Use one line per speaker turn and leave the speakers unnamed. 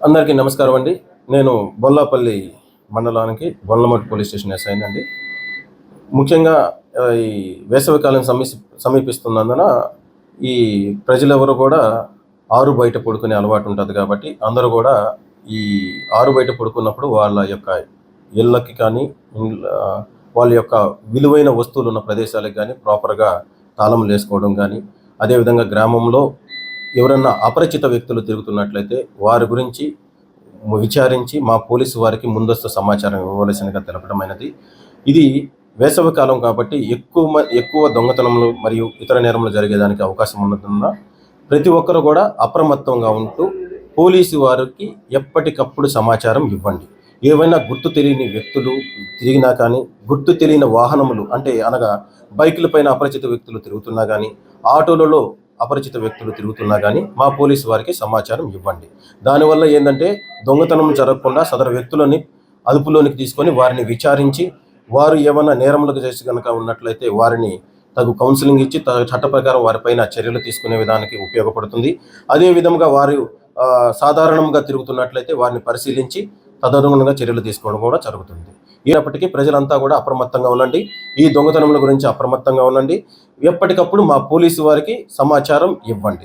అందరికీ నమస్కారం అండి. నేను బొల్లాపల్లి మండలానికి బొల్లమట్టు పోలీస్ స్టేషన్ ఎస్ఐ అండి. ముఖ్యంగా ఈ వేసవికాలం సమీ సమీపిస్తున్నందున ఈ ప్రజలెవరు కూడా ఆరు బయట పడుకునే అలవాటు ఉంటుంది కాబట్టి అందరూ కూడా ఈ ఆరు బయట పడుకున్నప్పుడు వాళ్ళ యొక్క ఇళ్ళకి కానీ వాళ్ళ యొక్క విలువైన వస్తువులు ఉన్న ప్రదేశాలకు కానీ ప్రాపర్గా తాళం వేసుకోవడం కానీ అదేవిధంగా గ్రామంలో ఎవరన్నా అపరిచిత వ్యక్తులు తిరుగుతున్నట్లయితే వారి గురించి విచారించి మా పోలీసు వారికి ముందస్తు సమాచారం ఇవ్వవలసినగా తెలపడమైనది ఇది వేసవికాలం కాబట్టి ఎక్కువ మ- ఎక్కువ దొంగతనములు మరియు ఇతర నేరములు జరిగేదానికి అవకాశం ఉన్నందున ప్రతి ఒక్కరు కూడా అప్రమత్తంగా ఉంటూ పోలీసు వారికి ఎప్పటికప్పుడు సమాచారం ఇవ్వండి. ఏవైనా గుర్తు తెలియని వ్యక్తులు తిరిగినా కానీ గుర్తు తెలియని వాహనములు అంటే అనగా బైకుల పైన అపరిచిత వ్యక్తులు తిరుగుతున్నా కానీ ఆటోలలో అపరిచిత వ్యక్తులు తిరుగుతున్నా కానీ మా పోలీసు వారికి సమాచారం ఇవ్వండి. దానివల్ల ఏంటంటే దొంగతనం జరగకుండా సదరు వ్యక్తులని అదుపులోనికి తీసుకొని వారిని విచారించి వారు ఏమైనా నేరములకు చేసి కనుక ఉన్నట్లయితే వారిని తగు కౌన్సిలింగ్ ఇచ్చి తగు చట్ట ప్రకారం వారిపైన చర్యలు తీసుకునే విధానికి ఉపయోగపడుతుంది. అదే విధంగా వారు సాధారణంగా తిరుగుతున్నట్లయితే వారిని పరిశీలించి తదనుగుణంగా చర్యలు తీసుకోవడం కూడా జరుగుతుంది. అయినప్పటికీ ప్రజలంతా కూడా అప్రమత్తంగా ఉండండి. ఈ దొంగతనముల గురించి అప్రమత్తంగా ఉండండి. ఎప్పటికప్పుడు మా పోలీసు వారికి సమాచారం ఇవ్వండి.